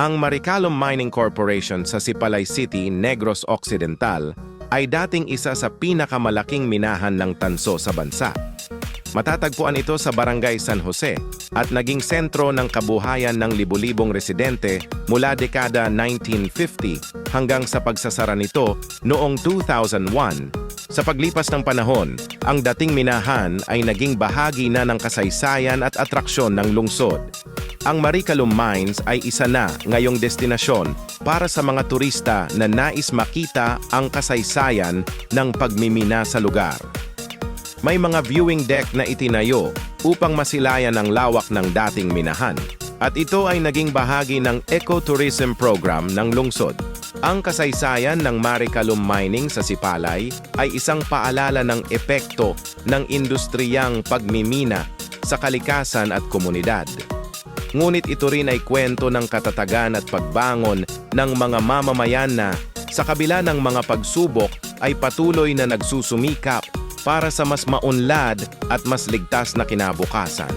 Ang Maricalum Mining Corporation sa Sipalay City, Negros Occidental ay dating isa sa pinakamalaking minahan ng tanso sa bansa. Matatagpuan ito sa Barangay San Jose at naging sentro ng kabuhayan ng libu-libong residente mula dekada 1950 hanggang sa pagsasara nito noong 2001. Sa paglipas ng panahon, ang dating minahan ay naging bahagi na ng kasaysayan at atraksyon ng lungsod. Ang Maricalum Mines ay isa na ngayong destinasyon para sa mga turista na nais makita ang kasaysayan ng pagmimina sa lugar. May mga viewing deck na itinayo upang masilayan ang lawak ng dating minahan. At ito ay naging bahagi ng ecotourism program ng lungsod. Ang kasaysayan ng Maricalum Mining sa Sipalay ay isang paalala ng epekto ng industriyang pagmimina sa kalikasan at komunidad. Ngunit ito rin ay kwento ng katatagan at pagbangon ng mga mamamayan na sa kabila ng mga pagsubok ay patuloy na nagsusumikap para sa mas maunlad at mas ligtas na kinabukasan.